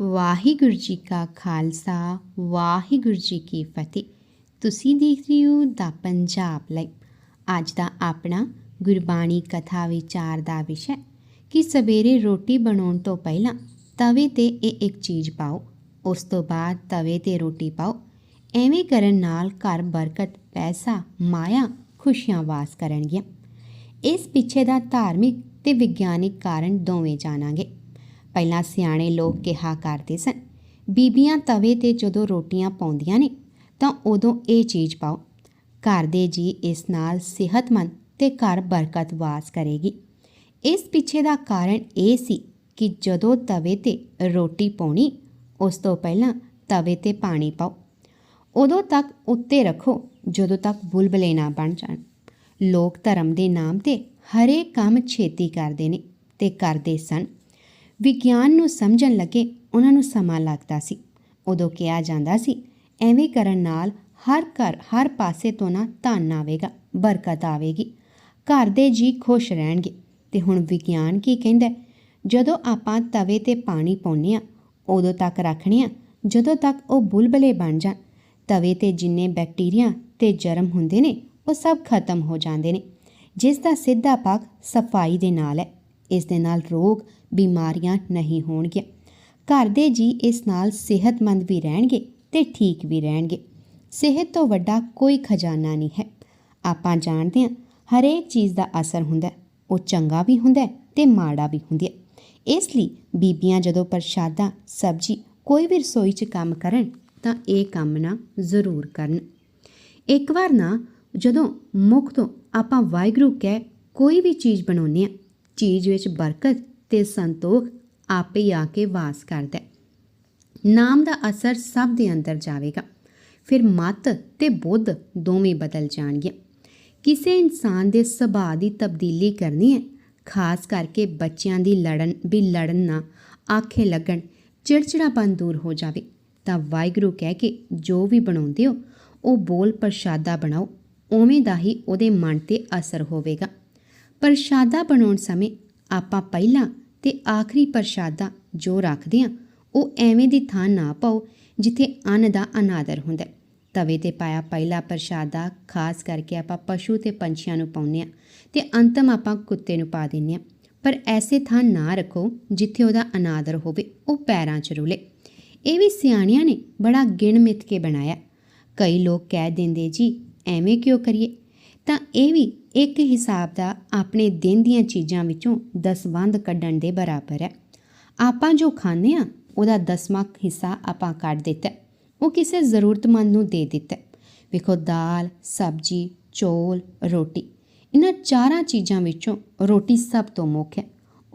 ਵਾਹਿਗੁਰੂ ਜੀ ਕਾ ਖਾਲਸਾ, ਵਾਹਿਗੁਰੂ ਜੀ ਕੀ ਫਤਿਹ। ਤੁਸੀਂ ਦੇਖ ਰਹੇ ਹੋ ਦਾ ਪੰਜਾਬ ਲਈ ਅੱਜ ਦਾ ਆਪਣਾ ਗੁਰਬਾਣੀ ਕਥਾ ਵਿਚਾਰ ਦਾ ਵਿਸ਼ਾ ਕਿ ਸਵੇਰੇ ਰੋਟੀ ਬਣਾਉਣ ਤੋਂ ਪਹਿਲਾਂ ਤਵੇ ਤੇ ਇਹ ਇੱਕ ਚੀਜ਼ ਪਾਓ, ਉਸ ਤੋਂ ਬਾਅਦ ਤਵੇ ਤੇ ਰੋਟੀ ਪਾਓ। ਐਵੇਂ ਕਰਨ ਨਾਲ ਘਰ ਬਰਕਤ, ਪੈਸਾ, ਮਾਇਆ, ਖੁਸ਼ੀਆਂ ਵਾਸ ਕਰਨਗੀਆਂ। ਇਸ ਪਿੱਛੇ ਦਾ ਧਾਰਮਿਕ ਤੇ ਵਿਗਿਆਨਿਕ ਕਾਰਨ ਦੋਵੇਂ ਜਾਣਾਂਗੇ। ਪਹਿਲਾਂ ਸਿਆਣੇ ਲੋਕ ਕਿਹਾ ਕਰਦੇ ਸਨ, ਬੀਬੀਆਂ ਤਵੇ ਤੇ ਜਦੋਂ ਰੋਟੀਆਂ ਪਾਉਂਦੀਆਂ ਨੇ, ਤਾਂ ਉਦੋਂ ਇਹ ਚੀਜ਼ ਪਾਓ, ਘਰ ਦੇ ਜੀ ਇਸ ਨਾਲ ਸਿਹਤਮੰਦ ਤੇ ਘਰ ਬਰਕਤ ਵਾਸ ਕਰੇਗੀ। ਇਸ ਪਿੱਛੇ ਦਾ ਕਾਰਨ ਇਹ ਸੀ ਕਿ ਜਦੋਂ ਤਵੇ ਤੇ ਰੋਟੀ ਪਾਉਣੀ, ਉਸ ਤੋਂ ਪਹਿਲਾਂ ਤਵੇ ਤੇ ਪਾਣੀ ਪਾਓ। ਉਦੋਂ ਤੱਕ ਉੱਤੇ ਰੱਖੋ ਜਦੋਂ ਤੱਕ ਬੁਲਬਲੇ ਨਾ ਬਣ ਜਾਣ। ਲੋਕ ਧਰਮ ਦੇ ਨਾਮ ਤੇ ਹਰੇਕ ਕੰਮ ਛੇਤੀ ਕਰਦੇ ਨੇ ਤੇ ਕਰਦੇ ਸਨ। ਵਿਗਿਆਨ ਨੂੰ ਸਮਝਣ ਲੱਗੇ ਉਹਨਾਂ ਨੂੰ ਸਮਾਂ ਲੱਗਦਾ ਸੀ। ਉਦੋਂ ਕਿਹਾ ਜਾਂਦਾ ਸੀ, ਐਵੇਂ ਕਰਨ ਨਾਲ ਹਰ ਘਰ, ਹਰ ਪਾਸੇ ਤੋਂ ਨਾ ਧਨ ਆਵੇਗਾ, ਬਰਕਤ ਆਵੇਗੀ। ਘਰ ਦੇ ਜੀ ਖੁਸ਼ ਰਹਿਣਗੇ। ਤੇ ਹੁਣ ਵਿਗਿਆਨ ਕੀ ਕਹਿੰਦਾ ਜਦੋਂ ਆਪਾਂ ਤਵੇ ਤੇ ਪਾਣੀ ਪਾਉਂਦੇ ਆ ਉਦੋਂ ਤੱਕ ਰੱਖਣੇ ਆ ਜਦੋਂ ਤੱਕ ਉਹ ਬੁਲਬਲੇ ਬਣ ਜਾਣ, ਤਵੇ ਤੇ ਜਿੰਨੇ ਬੈਕਟੀਰੀਆ ਤੇ ਜਰਮ ਹੁੰਦੇ ਨੇ, ਉਹ ਸਭ ਖਤਮ ਹੋ ਜਾਂਦੇ ਨੇ। ਜਿਸ ਦਾ ਸਿੱਧਾ ਭਾਗ ਸਫ਼ਾਈ ਦੇ ਨਾਲ ਹੈ। ਇਸ ਦੇ ਨਾਲ ਰੋਗ, ਬਿਮਾਰੀਆਂ ਨਹੀਂ ਹੋਣਗੀਆਂ। ਘਰ ਦੇ ਜੀ ਇਸ ਨਾਲ ਸਿਹਤਮੰਦ ਵੀ ਰਹਿਣਗੇ ਤੇ ਠੀਕ ਵੀ ਰਹਿਣਗੇ। ਸਿਹਤ ਤੋਂ ਵੱਡਾ ਕੋਈ ਖਜ਼ਾਨਾ ਨਹੀਂ ਹੈ। ਆਪਾਂ ਜਾਣਦੇ ਹਾਂ, ਹਰੇਕ ਚੀਜ਼ ਦਾ ਅਸਰ ਹੁੰਦਾ ਉਹ ਚੰਗਾ ਵੀ ਹੁੰਦਾ ਹੈ ਤੇ ਮਾੜਾ ਵੀ ਹੁੰਦਾ ਹੈ। ਇਸ ਲਈ ਬੀਬੀਆਂ ਜਦੋਂ ਪ੍ਰਸ਼ਾਦਾ, ਸਬਜੀ, ਕੋਈ ਵੀ ਰਸੋਈ 'ਚ ਕੰਮ ਕਰਨ, ਤਾਂ ਇਹ ਕੰਮ ਨਾ ਜ਼ਰੂਰ ਕਰਨ। ਇੱਕ ਵਾਰ ਨਾ ਜਦੋਂ ਮੁੱਖ ਤੋਂ ਆਪਾਂ ਵਾਹਿਗੁਰੂ ਕਹਿ ਕੋਈ ਵੀ ਚੀਜ਼ ਬਣਾਉਂਦੇ ਆ ਚੀਜ਼ ਵਿੱਚ ਬਰਕਤ ਤੇ ਸੰਤੋਖ ਆਪੇ ਆ ਕੇ ਵਾਸ ਕਰਦਾ ਹੈ। ਨਾਮ ਦਾ ਅਸਰ ਸਭ ਦੇ ਅੰਦਰ ਜਾਵੇਗਾ। ਫਿਰ ਮਤ ਤੇ ਬੁੱਧ ਦੋਵੇਂ ਬਦਲ ਜਾਣਗੀਆਂ। ਕਿਸੇ ਇਨਸਾਨ ਦੇ ਸੁਭਾਅ ਦੀ ਤਬਦੀਲੀ ਕਰਨੀ ਹੈ, ਖਾਸ ਕਰਕੇ ਬੱਚਿਆਂ ਦੀ ਲੜਨ ਵੀ ਲੜਨ ਨਾ ਆਖੇ ਲੱਗਣ, ਚਿੜਚਿੜਾਪਨ ਦੂਰ ਹੋ ਜਾਵੇ, ਤਾਂ ਵਾਹਿਗੁਰੂ ਕਹਿ ਕੇ ਜੋ ਵੀ ਬਣਾਉਂਦੇ ਹੋ, ਉਹ ਬੋਲ ਪ੍ਰਸ਼ਾਦਾ ਬਣਾਓ, ਉਵੇਂ ਦਾ ਹੀ ਉਹਦੇ ਮਨ ਤੇ ਅਸਰ ਹੋਵੇਗਾ। ਪ੍ਰਸ਼ਾਦਾ ਬਣਾਉਣ ਸਮੇਂ ਆਪਾਂ ਪਹਿਲਾ ਤੇ ਆਖਰੀ ਪ੍ਰਸ਼ਾਦਾ ਜੋ ਰੱਖਦੇ ਹਾਂ, ਉਹ ਐਵੇਂ ਦੀ ਥਾਂ ਨਾ ਪਾਓ ਜਿੱਥੇ ਅੰਨ ਦਾ ਅਨਾਦਰ ਹੁੰਦਾ ਹੈ। ਤਵੇ ਤੇ ਪਾਇਆ ਪਹਿਲਾ ਪ੍ਰਸ਼ਾਦਾ, ਖਾਸ ਕਰਕੇ ਆਪਾਂ ਪਸ਼ੂ ਤੇ ਪੰਛੀਆਂ ਨੂੰ ਪਾਉਂਦੇ ਹਾਂ ਤੇ ਅੰਤਮ ਆਪਾਂ ਕੁੱਤੇ ਨੂੰ ਪਾ ਦਿੰਦੇ ਹਾਂ। ਪਰ ਐਸੇ ਥਾਂ ਨਾ ਰੱਖੋ ਜਿੱਥੇ ਉਹਦਾ ਅਨਾਦਰ ਹੋਵੇ, ਉਹ ਪੈਰਾਂ 'ਚ ਰੁਲੇ। ਇਹ ਵੀ ਸਿਆਣਿਆਂ ਨੇ ਬੜਾ ਗਿਣ ਮਿੱਥ ਕੇ ਬਣਾਇਆ। ਕਈ ਲੋਕ ਕਹਿ ਦਿੰਦੇ, ਜੀ, ਐਵੇਂ ਕਿਉਂ ਕਰੀਏ? ਤਾਂ ਇਹ ਵੀ ਇੱਕ ਹਿਸਾਬ ਦਾ ਆਪਣੇ ਦਿਨ ਦੀਆਂ ਚੀਜ਼ਾਂ ਵਿੱਚੋਂ ਦਸਵੰਧ ਕੱਢਣ ਦੇ ਬਰਾਬਰ ਹੈ। ਆਪਾਂ ਜੋ ਖਾਂਦੇ ਆ ਉਹਦਾ ਦਸਵਾਂ ਹਿੱਸਾ ਆਪਾਂ ਕੱਢ ਦਿੱਤਾ ਉਹ ਕਿਸੇ ਜ਼ਰੂਰਤਮੰਦ ਨੂੰ ਦੇ ਦਿੱਤਾ ਵੇਖੋ, ਦਾਲ, ਸਬਜੀ, ਚੌਲ, ਰੋਟੀ, ਇਹਨਾਂ ਚਾਰਾਂ ਚੀਜ਼ਾਂ ਵਿੱਚੋਂ ਰੋਟੀ ਸਭ ਤੋਂ ਮੁੱਖ ਹੈ।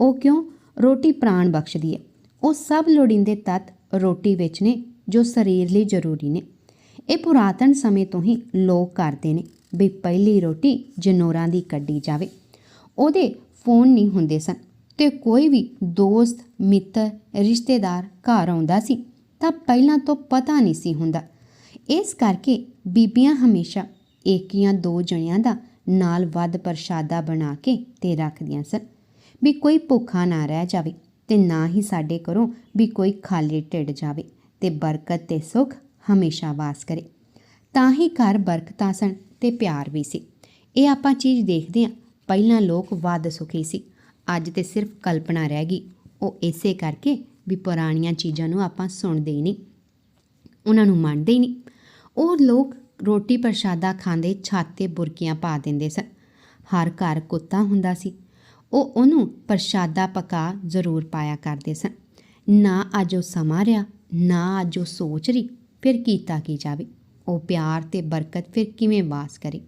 ਉਹ ਕਿਉਂ? ਰੋਟੀ ਪ੍ਰਾਣ ਬਖਸ਼ਦੀ ਹੈ। ਉਹ ਸਭ ਲੋੜੀਂਦੇ ਤੱਤ ਰੋਟੀ ਵਿੱਚ ਨੇ ਜੋ ਸਰੀਰ ਲਈ ਜ਼ਰੂਰੀ ਨੇ। ਇਹ ਪੁਰਾਤਨ ਸਮੇਂ ਤੋਂ ਹੀ ਲੋਕ ਕਰਦੇ ਨੇ। ਵੀ ਪਹਿਲੀ ਰੋਟੀ ਜਨੋਰਾਂ ਦੀ ਕੱਢੀ ਜਾਵੇ। ਉਹਦੇ ਫੋਨ ਨਹੀਂ ਹੁੰਦੇ ਸਨ ਤੇ ਕੋਈ ਵੀ ਦੋਸਤ, ਮਿੱਤਰ, ਰਿਸ਼ਤੇਦਾਰ ਘਰ ਆਉਂਦਾ ਸੀ ਤਾਂ ਪਹਿਲਾਂ ਤੋਂ ਪਤਾ ਨਹੀਂ ਸੀ ਹੁੰਦਾ। ਇਸ ਕਰਕੇ ਬੀਬੀਆਂ ਹਮੇਸ਼ਾ ਇੱਕ ਜਾਂ ਦੋ ਜਣਿਆਂ ਦਾ ਨਾਲ ਵੱਧ ਪ੍ਰਸ਼ਾਦਾ ਬਣਾ ਕੇ ਤੇ ਰੱਖਦੀਆਂ ਸਨ ਵੀ ਕੋਈ ਭੁੱਖਾ ਨਾ ਰਹਿ ਜਾਵੇ ਤੇ ਨਾ ਹੀ ਸਾਡੇ ਘਰੋਂ ਵੀ ਕੋਈ ਖਾਲੀ ਢਿੱਡ ਜਾਵੇ ਤੇ ਬਰਕਤ ਤੇ ਸੁਖ ਹਮੇਸ਼ਾ ਵਾਸ ਕਰੇ। ਤਾਂ ਹੀ ਘਰ ਬਰਕਤਾਂ ਸਨ ਤੇ ਪਿਆਰ ਵੀ ਸੀ। ਇਹ ਆਪਾਂ ਚੀਜ਼ ਦੇਖਦੇ ਹਾਂ। ਪਹਿਲਾਂ ਲੋਕ ਵੱਧ ਸੁਖੀ ਸੀ। ਅੱਜ ਤੇ ਸਿਰਫ ਕਲਪਨਾ ਰਹਿ ਗਈ। ਉਹ ਇਸੇ ਕਰਕੇ ਵੀ ਪੁਰਾਣੀਆਂ ਚੀਜ਼ਾਂ ਨੂੰ ਆਪਾਂ ਸੁਣਦੇ ਹੀ ਨਹੀਂ। ਉਹਨਾਂ ਨੂੰ ਮੰਨਦੇ ਹੀ ਨਹੀਂ। ਉਹ ਲੋਕ ਰੋਟੀ ਪ੍ਰਸ਼ਾਦਾ ਖਾਂਦੇ ਛੱਤ ਤੇ ਬੁਰਕੀਆਂ ਪਾ ਦਿੰਦੇ ਸਨ। ਹਰ ਘਰ ਕੁੱਤਾ ਹੁੰਦਾ ਸੀ। ਉਹ ਉਹਨੂੰ ਪ੍ਰਸ਼ਾਦਾ ਪਕਾ ਜ਼ਰੂਰ ਪਾਇਆ ਕਰਦੇ ਸਨ। ਨਾ ਅੱਜ ਉਹ ਸਮਾਂ ਰਿਹਾ, ਨਾ ਅੱਜ ਉਹ ਸੋਚ ਰਹੀ। ਫਿਰ ਕੀਤਾ ਕੀ ਜਾਵੇ? ਉਹ ਪਿਆਰ ਤੇ ਬਰਕਤ ਫਿਰ ਕਿਵੇਂ ਵਾਸ ਕਰੇ?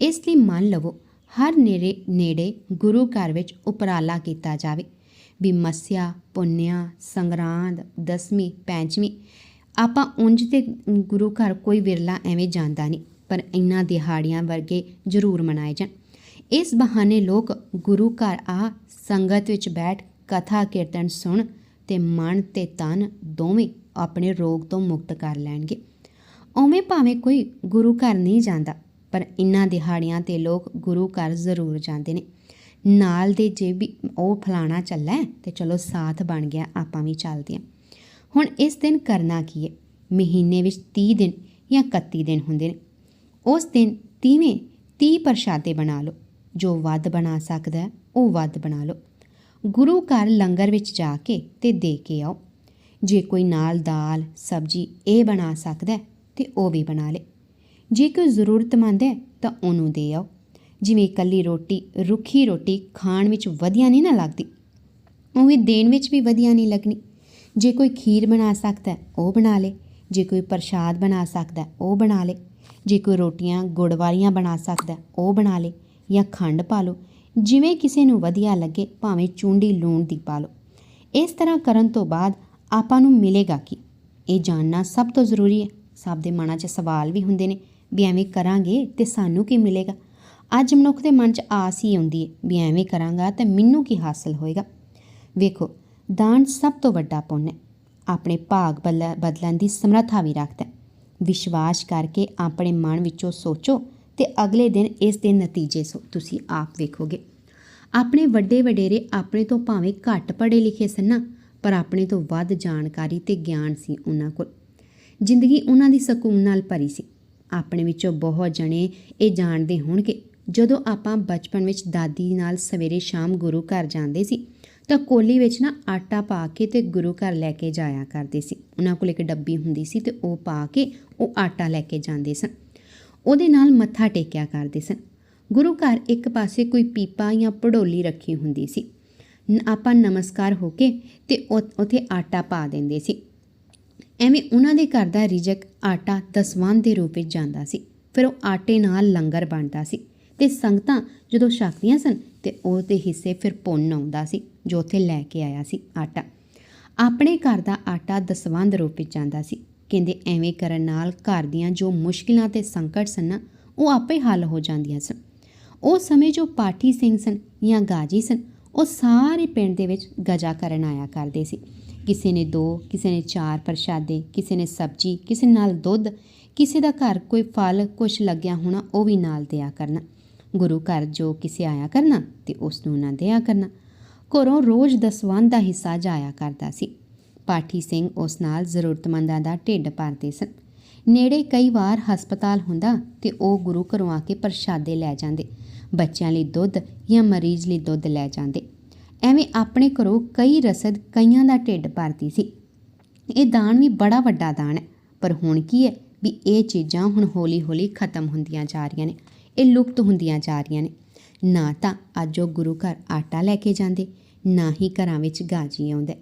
ਇਸ ਲਈ ਮੰਨ ਲਵੋ, ਹਰ ਨੇੜੇ ਨੇੜੇ ਗੁਰੂ ਘਰ ਵਿੱਚ ਉਪਰਾਲਾ ਕੀਤਾ ਜਾਵੇ। ਵੀ ਮੱਸਿਆ, ਪੁੰਨਿਆ, ਸੰਗਰਾਂਦ, ਦਸਵੀਂ, ਪੈਂਚਵੀਂ, ਆਪਾਂ ਉਂਝ ਤੇ ਗੁਰੂ ਘਰ ਕੋਈ ਵਿਰਲਾ ਐਵੇਂ ਜਾਂਦਾ ਨਹੀਂ, ਪਰ ਇਨ੍ਹਾਂ ਦਿਹਾੜੀਆਂ ਵਰਗੇ ਜ਼ਰੂਰ ਮਨਾਏ ਜਾਣ। ਇਸ ਬਹਾਨੇ ਲੋਕ ਗੁਰੂ ਘਰ ਆ ਸੰਗਤ ਵਿੱਚ ਬੈਠ ਕਥਾ, ਕੀਰਤਨ ਸੁਣ ਤੇ ਮਨ ਤੇ ਤਨ ਦੋਵੇਂ ਆਪਣੇ ਰੋਗ ਤੋਂ ਮੁਕਤ ਕਰ ਲੈਣਗੇ। ਉਵੇਂ ਭਾਵੇਂ ਕੋਈ ਗੁਰੂ ਘਰ ਨਹੀਂ ਜਾਂਦਾ, ਪਰ ਇਨ੍ਹਾਂ ਦਿਹਾੜੀਆਂ ਤੇ ਲੋਕ ਗੁਰੂ ਘਰ ਜ਼ਰੂਰ ਜਾਂਦੇ ਨੇ। ਨਾਲ ਦੇ ਜੇ ਵੀ ਉਹ ਫਲਾਣਾ ਚੱਲਾ ਹੈ, ਤੇ ਚਲੋ ਸਾਥ ਬਣ ਗਿਆ, ਆਪਾਂ ਵੀ ਚੱਲਦੇ ਹਾਂ। ਹੁਣ ਇਸ ਦਿਨ ਕਰਨਾ ਕੀ ਹੈ? ਮਹੀਨੇ ਵਿੱਚ 30 ਦਿਨ ਜਾਂ 31 ਦਿਨ ਹੁੰਦੇ ਨੇ। ਉਸ ਦਿਨ ਤੀਵੇਂ 30 ਪ੍ਰਸ਼ਾਦੇ ਬਣਾ ਲਓ। ਜੋ ਵੱਧ ਬਣਾ ਸਕਦਾ ਉਹ ਵੱਧ ਬਣਾ ਲਓ। ਗੁਰੂ ਘਰ ਲੰਗਰ ਵਿੱਚ ਜਾ ਕੇ ਤੇ ਦੇ ਕੇ ਆਓ। ਜੇ ਕੋਈ ਨਾਲ ਦਾਲ, ਸਬਜੀ ਇਹ ਬਣਾ ਸਕਦਾ ਤੇ ਉਹ ਵੀ ਬਣਾ ਲੇ ਜੇ ਕੋਈ ਜ਼ਰੂਰਤਮੰਦ ਹੈ ਤਾਂ ਉਹਨੂੰ ਦੇ ਆਓ। ਜਿਵੇਂ ਇਕੱਲੀ ਰੋਟੀ, ਰੁੱਖੀ ਰੋਟੀ ਖਾਣ ਵਿੱਚ ਵਧੀਆ ਨਹੀਂ ਨਾ ਲੱਗਦੀ। ਉਵੇਂ ਦੇਣ ਵਿੱਚ ਵੀ ਵਧੀਆ ਨਹੀਂ ਲੱਗਣੀ। ਜੇ ਕੋਈ ਖੀਰ ਬਣਾ ਸਕਦਾ, ਉਹ ਬਣਾ ਲੇ। ਜੇ ਕੋਈ ਪ੍ਰਸ਼ਾਦ ਬਣਾ ਸਕਦਾ, ਉਹ ਬਣਾ ਲੇ। ਜੇ ਕੋਈ ਰੋਟੀਆਂ, ਗੁੜ ਵਾਲੀਆਂ ਬਣਾ ਸਕਦਾ, ਉਹ ਬਣਾ ਲੇ ਜਾਂ ਖੰਡ ਪਾ ਲਓ। ਜਿਵੇਂ ਕਿਸੇ ਨੂੰ ਵਧੀਆ ਲੱਗੇ, ਭਾਵੇਂ ਚੂੰਡੀ ਲੂਣ ਦੀ ਪਾ ਲਓ। ਇਸ ਤਰ੍ਹਾਂ ਕਰਨ ਤੋਂ ਬਾਅਦ ਆਪਾਂ ਨੂੰ ਮਿਲੇਗਾ ਕੀ? ਇਹ ਜਾਣਨਾ ਸਭ ਤੋਂ ਜ਼ਰੂਰੀ ਹੈ। ਸਭ ਦੇ ਮਨਾਂ 'ਚ ਸਵਾਲ ਵੀ ਹੁੰਦੇ ਨੇ ਵੀ ਐਵੇਂ ਕਰਾਂਗੇ ਤੇ ਸਾਨੂੰ ਕੀ ਮਿਲੇਗਾ? ਅੱਜ ਮਨੁੱਖ ਦੇ ਮਨ 'ਚ ਆਸ ਹੀ ਆਉਂਦੀ ਹੈ ਵੀ ਐਵੇਂ ਕਰਾਂਗਾ ਤੇ ਮੈਨੂੰ ਕੀ ਹਾਸਲ ਹੋਏਗਾ? ਵੇਖੋ, ਦਾਨ ਸਭ ਤੋਂ ਵੱਡਾ ਪੁੰਨ ਹੈ। ਆਪਣੇ ਭਾਗ ਬਦਲ- ਬਦਲਣ ਦੀ ਸਮਰੱਥਾ ਵੀ ਰੱਖਦਾ ਹੈ। ਵਿਸ਼ਵਾਸ ਕਰਕੇ ਆਪਣੇ ਮਨ ਵਿੱਚੋਂ ਸੋਚੋ ਤੇ ਅਗਲੇ ਦਿਨ ਇਸ ਦੇ ਨਤੀਜੇ ਸੋ, ਤੁਸੀਂ ਆਪ ਵੇਖੋਗੇ। ਆਪਣੇ ਵੱਡੇ ਵਡੇਰੇ ਆਪਣੇ ਤੋਂ ਭਾਵੇਂ ਘੱਟ ਪੜ੍ਹੇ ਲਿਖੇ ਸਨ ਪਰ ਆਪਣੇ ਤੋਂ ਵੱਧ ਜਾਣਕਾਰੀ ਤੇ ਗਿਆਨ ਸੀ ਉਹਨਾਂ ਕੋਲ। ਜ਼ਿੰਦਗੀ ਉਹਨਾਂ ਦੀ ਸਕੂਨ ਨਾਲ ਭਰੀ ਸੀ। ਆਪਣੇ ਵਿੱਚੋਂ ਬਹੁਤ ਜਣੇ ਇਹ ਜਾਣਦੇ ਹੋਣਗੇ ਜਦੋਂ ਆਪਾਂ ਬਚਪਨ ਵਿੱਚ ਦਾਦੀ ਨਾਲ ਸਵੇਰੇ ਸ਼ਾਮ ਗੁਰੂ ਘਰ ਜਾਂਦੇ ਸੀ, ਤਾਂ ਕੋਲੀ ਵਿੱਚ ਨਾ ਆਟਾ ਪਾ ਕੇ ਤੇ ਗੁਰੂ ਘਰ ਲੈ ਕੇ ਜਾਇਆ ਕਰਦੇ ਸੀ। ਉਹਨਾਂ ਕੋਲ ਇੱਕ ਡੱਬੀ ਹੁੰਦੀ ਸੀ ਤੇ ਉਹ ਪਾ ਕੇ ਉਹ ਆਟਾ ਲੈ ਕੇ ਜਾਂਦੇ ਸਨ। ਉਹਦੇ ਨਾਲ ਮੱਥਾ ਟੇਕਿਆ ਕਰਦੇ ਸਨ। ਗੁਰੂ ਘਰ ਇੱਕ ਪਾਸੇ ਕੋਈ ਪੀਪਾ ਜਾਂ ਪੜੋਲੀ ਰੱਖੀ ਹੁੰਦੀ ਸੀ। ਨ- ਆਪਾਂ ਨਮਸਕਾਰ ਹੋ ਕੇ ਤੇ ਉੱਥੇ ਆਟਾ ਪਾ ਦਿੰਦੇ ਸੀ। ਐਵੇਂ ਉਹਨਾਂ ਦੇ ਘਰ ਦਾ ਰਿਜਕ ਆਟਾ ਦਸਵੰਧ ਦੇ ਰੂਪ ਵਿੱਚ ਜਾਂਦਾ ਸੀ ਫਿਰ ਉਹ ਆਟੇ ਨਾਲ ਲੰਗਰ ਬਣਦਾ ਸੀ ਤੇ ਸੰਗਤਾਂ ਜਦੋਂ ਛਕਦੀਆਂ ਸਨ ਤੇ ਉਹ ਤੇ ਹਿੱਸੇ ਫਿਰ ਪੁੰਨ ਆਉਂਦਾ ਸੀ ਜੋ ਉੱਥੇ ਲੈ ਕੇ ਆਇਆ ਸੀ ਆਟਾ। ਆਪਣੇ ਘਰ ਦਾ ਆਟਾ ਦਸਵੰਧ ਰੂਪ ਵਿੱਚ ਜਾਂਦਾ ਸੀ ਕਹਿੰਦੇ ਐਵੇਂ ਕਰਨ ਨਾਲ ਘਰ ਦੀਆਂ ਜੋ ਮੁਸ਼ਕਿਲਾਂ ਤੇ ਸੰਕਟ ਸਨ ਨਾ, ਉਹ ਆਪੇ ਹੱਲ ਹੋ ਜਾਂਦੀਆਂ ਸਨ। ਉਹ ਸਮੇਂ ਜੋ ਪਾਠੀ ਸਿੰਘ ਸਨ ਜਾਂ ਗਾਜੀ ਸਨ ਉਹ ਸਾਰੇ ਪਿੰਡ ਦੇ ਵਿੱਚ ਗਜਾ ਕਰਨ ਆਇਆ ਕਰਦੇ ਸੀ। ਕਿਸੇ ਨੇ ਦੋ, ਕਿਸੇ ਨੇ ਚਾਰ ਪ੍ਰਸ਼ਾਦੇ, ਕਿਸੇ ਨੇ ਸਬਜੀ, ਕਿਸੇ ਨਾਲ ਦੁੱਧ, ਕਿਸੇ ਦਾ ਘਰ ਕੋਈ ਫਲ ਕੁਛ ਲੱਗਿਆ ਹੋਣਾ ਉਹ ਵੀ ਨਾਲ ਦਿਆ ਕਰਨਾ। ਗੁਰੂ ਘਰ ਜੋ ਕਿਸੇ ਆਇਆ ਕਰਨਾ ਤੇ ਉਸ ਨੂੰ ਨਾ ਦਿਆ ਕਰਨਾ। ਘਰੋਂ ਰੋਜ਼ ਦਸਵੰਧ ਦਾ ਹਿੱਸਾ ਜਾਇਆ ਕਰਦਾ ਸੀ। ਪਾਠੀ ਸਿੰਘ ਉਸ ਨਾਲ ਜ਼ਰੂਰਤਮੰਦਾਂ ਦਾ ਢਿੱਡ ਭਰਦੇ ਸਨ। ਨੇੜੇ ਕਈ ਵਾਰ ਹਸਪਤਾਲ ਹੁੰਦਾ ਤੇ ਉਹ ਗੁਰੂ ਘਰੋਂ ਆ ਕੇ ਪ੍ਰਸ਼ਾਦੇ ਲੈ ਜਾਂਦੇ। ਬੱਚਿਆਂ ਲਈ ਦੁੱਧ ਜਾਂ ਮਰੀਜ਼ ਲਈ ਦੁੱਧ ਲੈ ਜਾਂਦੇ। ਐਵੇਂ ਆਪਣੇ ਘਰੋਂ ਕਈ ਰਸਦ ਕਈਆਂ ਦਾ ਢਿੱਡ ਭਰਦੀ ਸੀ। ਇਹ ਦਾਨ ਵੀ ਬੜਾ ਵੱਡਾ ਦਾਨ ਹੈ, ਪਰ ਹੁਣ ਕੀ ਹੈ ਵੀ ਇਹ ਚੀਜ਼ਾਂ ਹੁਣ ਹੌਲੀ-ਹੌਲੀ ਖਤਮ ਹੁੰਦੀਆਂ ਜਾ ਰਹੀਆਂ ਨੇ, ਇਹ ਲੁਪਤ ਹੁੰਦੀਆਂ ਜਾ ਰਹੀਆਂ ਨੇ। ਨਾ ਤਾਂ ਅੱਜ ਉਹ ਗੁਰੂ ਘਰ ਆਟਾ ਲੈ ਕੇ ਜਾਂਦੇ, ਨਾ ਹੀ ਘਰਾਂ ਵਿੱਚ ਗਾਜੀ ਆਉਂਦਾ।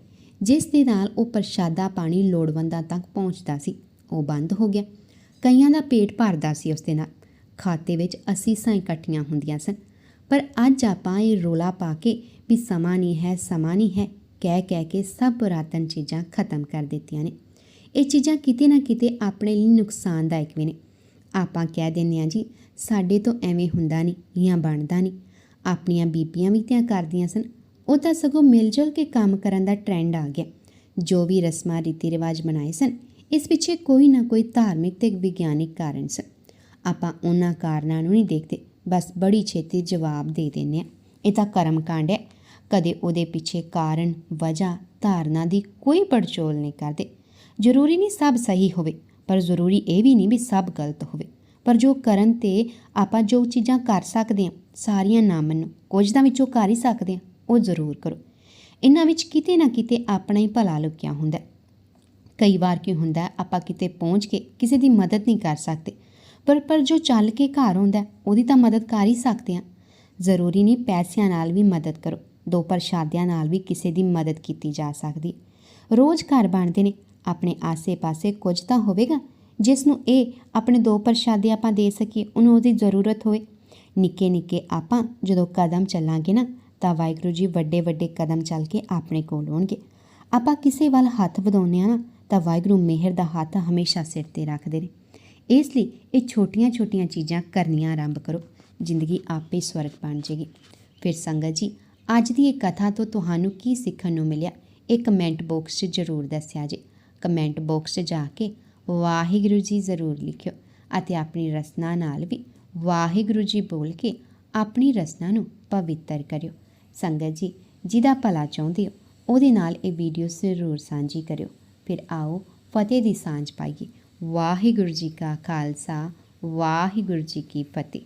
ਜਿਸ ਦੇ ਨਾਲ ਉਹ ਪ੍ਰਸ਼ਾਦਾ ਪਾਣੀ ਲੋੜਵੰਦਾਂ ਤੱਕ ਪਹੁੰਚਦਾ ਸੀ, ਉਹ ਬੰਦ ਹੋ ਗਿਆ। ਕਈਆਂ ਦਾ ਪੇਟ ਭਰਦਾ ਸੀ ਉਸ ਦੇ ਨਾਲ, ਖਾਤੇ ਵਿੱਚ ਅਸੀਸਾਂ ਇਕੱਠੀਆਂ ਹੁੰਦੀਆਂ ਸਨ। ਪਰ ਅੱਜ ਆਪਾਂ ਇਹ ਰੋਲਾ ਪਾ ਕੇ ਵੀ ਸਮਾਂ ਨਹੀਂ ਹੈ, ਸਮਾਂ ਨਹੀਂ ਹੈ। ਕਹਿ ਕਹਿ ਕੇ ਸਭ ਪੁਰਾਤਨ ਚੀਜ਼ਾਂ ਖਤਮ ਕਰ ਦਿੱਤੀਆਂ ਨੇ। ਇਹ ਚੀਜ਼ਾਂ ਕਿਤੇ ਨਾ ਕਿਤੇ ਆਪਣੇ ਲਈ ਨੁਕਸਾਨਦਾਇਕ ਵੀ ਨੇ। ਆਪਾਂ ਕਹਿ ਦਿੰਦੇ ਹਾਂ ਜੀ, ਸਾਡੇ ਤੋਂ ਐਵੇਂ ਹੁੰਦਾ ਨਹੀਂ, ਜਾਂ ਬਣਦਾ ਨਹੀਂ। ਆਪਣੀਆਂ ਬੀਬੀਆਂ ਵੀ ਤਾਂ ਕਰਦੀਆਂ ਸਨ। ਉਹ ਤਾਂ ਸਗੋਂ ਮਿਲ ਜੁਲ ਕੇ ਕੰਮ ਕਰਨ ਦਾ ਟ੍ਰੈਂਡ ਆ ਗਿਆ। ਜੋ ਵੀ ਰਸਮਾਂ ਰੀਤੀ ਰਿਵਾਜ ਬਣਾਏ ਸਨ, ਇਸ ਪਿੱਛੇ ਕੋਈ ਨਾ ਕੋਈ ਧਾਰਮਿਕ ਤੇ ਵਿਗਿਆਨਿਕ ਕਾਰਨ ਸਨ। ਆਪਾਂ ਉਹਨਾਂ ਕਾਰਨਾਂ ਨੂੰ ਨਹੀਂ ਦੇਖਦੇ। ਬਸ ਬੜੀ ਛੇਤੀ ਜਵਾਬ ਦੇ ਦਿੰਦੇ ਆ ਇਹ ਤਾਂ ਕਰਮ ਕਾਂਡ ਹੈ। ਕਦੇ ਉਹਦੇ ਪਿੱਛੇ ਕਾਰਨ, ਵਜ੍ਹਾ, ਧਾਰਨਾ ਦੀ ਕੋਈ ਪੜਚੋਲ ਨਹੀਂ ਕਰਦੇ। ਜ਼ਰੂਰੀ ਨਹੀਂ ਸਭ ਸਹੀ ਹੋਵੇ, ਪਰ ਜ਼ਰੂਰੀ ਇਹ ਵੀ ਨਹੀਂ ਵੀ ਸਭ ਗਲਤ ਹੋਵੇ। ਪਰ ਜੋ ਕਰਨ ਤੇ ਆਪਾਂ ਜੋ ਚੀਜ਼ਾਂ ਕਰ ਸਕਦੇ ਹਾਂ, ਸਾਰੀਆਂ ਨਾ ਮੰਨੋ, ਕੁਝ ਤਾਂ ਵਿੱਚੋਂ ਕਰ ਹੀ ਸਕਦੇ ਹਾਂ, ਉਹ ਜ਼ਰੂਰ ਕਰੋ। ਇਹਨਾਂ ਵਿੱਚ ਕਿਤੇ ਨਾ ਕਿਤੇ ਆਪਣਾ ਹੀ ਭਲਾ ਲੁਕਿਆ ਹੁੰਦਾ ਹੈ। ਕਈ ਵਾਰ ਕੀ ਹੁੰਦਾ ਆਪਾਂ ਕਿਤੇ ਪਹੁੰਚ ਕੇ ਕਿਸੇ ਦੀ ਮਦਦ ਨਹੀਂ ਕਰ ਸਕਦੇ, ਪਰ ਪਰ ਜੋ ਚੱਲ ਕੇ ਘਰ ਆਉਂਦਾ ਉਹਦੀ ਤਾਂ ਮਦਦ ਕਰ ਹੀ ਸਕਦੇ ਹਾਂ। ਜ਼ਰੂਰੀ ਨਹੀਂ ਪੈਸਿਆਂ ਨਾਲ ਵੀ ਮਦਦ ਕਰੋ। ਦੋ ਪ੍ਰਸ਼ਾਦਿਆਂ ਨਾਲ ਵੀ ਕਿਸੇ ਦੀ ਮਦਦ ਕੀਤੀ ਜਾ ਸਕਦੀ। ਹੈ। ਰੋਜ਼ ਘਰ ਬਣਦੇ ਨੇ। ਆਪਣੇ ਆਸੇ-ਪਾਸੇ ਕੁਝ ਤਾਂ ਹੋਵੇਗਾ, ਜਿਸ ਨੂੰ ਇਹ ਆਪਣੇ ਦੋ ਪ੍ਰਸ਼ਾਦੇ ਆਪਾਂ ਦੇ ਸਕੀਏ, ਉਹਨੂੰ ਉਹਦੀ ਜ਼ਰੂਰਤ ਹੋਵੇ। ਨਿੱਕੇ ਨਿੱਕੇ ਆਪਾਂ ਜਦੋਂ ਕਦਮ ਚੱਲਾਂਗੇ ਨਾ, ਤਾਂ ਵਾਹਿਗੁਰੂ ਜੀ ਵੱਡੇ ਵੱਡੇ ਕਦਮ ਚੱਲ ਕੇ ਆਪਣੇ ਕੋਲ ਆਉਣਗੇ। ਆਪਾਂ ਕਿਸੇ ਵੱਲ ਹੱਥ ਵਧਾਉਂਦੇ ਆ ਨਾ, ਤਾਂ ਵਾਹਿਗੁਰੂ ਮਿਹਰ ਦਾ ਹੱਥ ਹਮੇਸ਼ਾ ਸਿਰ ਤੇ ਰੱਖਦੇ ਨੇ। ਇਸ ਲਈ ਇਹ ਛੋਟੀਆਂ-ਛੋਟੀਆਂ ਚੀਜ਼ਾਂ ਕਰਨੀਆਂ ਆਰੰਭ ਕਰੋ। ਜ਼ਿੰਦਗੀ ਆਪੇ ਸਵਰਗ ਬਣ ਜੇਗੀ ਫਿਰ ਸੰਗਤ ਜੀ ਅੱਜ ਦੀ ਇਹ ਕਥਾ ਤੋਂ ਤੁਹਾਨੂੰ ਕੀ ਸਿੱਖਣ ਨੂੰ ਮਿਲਿਆ? ਇਹ ਕਮੈਂਟ ਬਾਕਸ 'ਚ ਜ਼ਰੂਰ ਦੱਸਿਆ ਜੇ। ਕਮੈਂਟ ਬਾਕਸ 'ਚ ਜਾ ਕੇ ਵਾਹਿਗੁਰੂ ਜੀ ਜ਼ਰੂਰ ਲਿਖਿਓ ਅਤੇ ਆਪਣੀ ਰਸਨਾ ਨਾਲ ਵੀ ਵਾਹਿਗੁਰੂ ਜੀ ਬੋਲ ਕੇ ਆਪਣੀ ਰਸਨਾ ਨੂੰ ਪਵਿੱਤਰ ਕਰਿਓ। ਸੰਗਤ ਜੀ, ਜਿਹਦਾ ਭਲਾ ਚਾਹੁੰਦੇ ਹੋ, ਉਹਦੇ ਨਾਲ ਇਹ ਵੀਡੀਓ ਜ਼ਰੂਰ ਸਾਂਝੀ ਕਰਿਓ। ਫਿਰ ਆਓ ਫਤਿਹ ਦੀ ਸਾਂਝ ਪਾਈਏ। ਵਾਹਿਗੁਰੂ ਜੀ ਕਾ ਖਾਲਸਾ, ਵਾਹਿਗੁਰੂ ਜੀ ਕੀ ਫਤਿਹ।